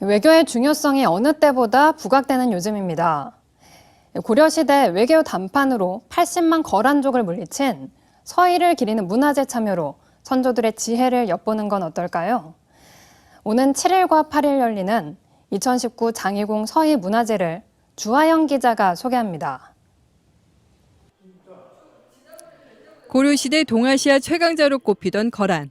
외교의 중요성이 어느 때보다 부각되는 요즘입니다. 고려시대 외교 단판으로 80만 거란족을 물리친 서희를 기리는 문화재 참여로 선조들의 지혜를 엿보는 건 어떨까요? 오는 7일과 8일 열리는 2019 장희공 서희 문화제를 주하영 기자가 소개합니다. 고려시대 동아시아 최강자로 꼽히던 거란.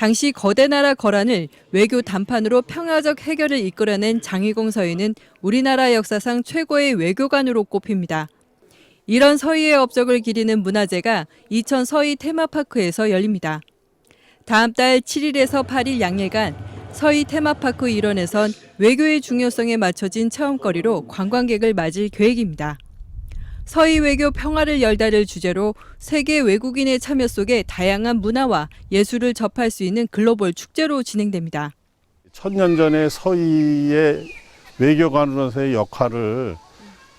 당시 거대 나라 거란을 외교 단판으로 평화적 해결을 이끌어낸 장희공 서희는 우리나라 역사상 최고의 외교관으로 꼽힙니다. 이런 서희의 업적을 기리는 문화제가 이천 서희 테마파크에서 열립니다. 다음 달 7일에서 8일 양일간 서희 테마파크 일원에선 외교의 중요성에 맞춰진 체험거리로 관광객을 맞을 계획입니다. 서희 외교 평화를 열다를 주제로 세계 외국인의 참여 속에 다양한 문화와 예술을 접할 수 있는 글로벌 축제로 진행됩니다. 천년 전에 서희의 외교관으로서의 역할을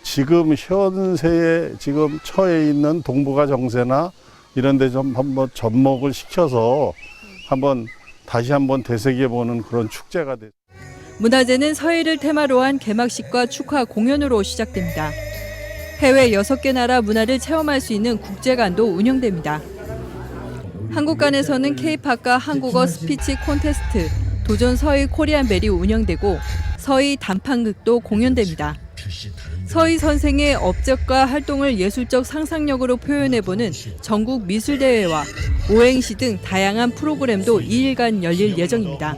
지금 현세에 지금 처해 있는 동북아 정세나 이런 데 좀 한번 접목을 시켜서 한번 다시 한번 되새겨 보는 그런 축제가 됐 문화제는 서해를 테마로 한 개막식과 축하 공연으로 시작됩니다. 해외 6개 나라 문화를 체험할 수 있는 국제관도 운영됩니다. 한국관에서는 K-팝과 한국어 스피치 콘테스트, 도전 서희 코리안 벨이 운영되고 서희 단판극도 공연됩니다. 서희 선생의 업적과 활동을 예술적 상상력으로 표현해보는 전국 미술대회와 오행시 등 다양한 프로그램도 2일간 열릴 예정입니다.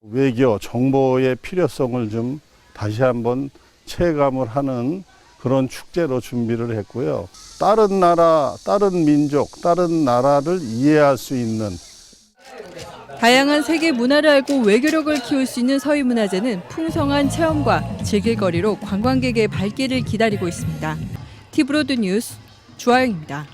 외교 정보의 필요성을 좀 다시 한번 체감을 하는 그런 축제로 준비를 했고요. 다른 나라, 다른 민족, 다른 나라를 이해할 수 있는 다양한 세계 문화를 알고 외교력을 키울 수 있는 서희 문화제는 풍성한 체험과 즐길거리로 관광객의 발길을 기다리고 있습니다. 티브로드 뉴스 주하영입니다.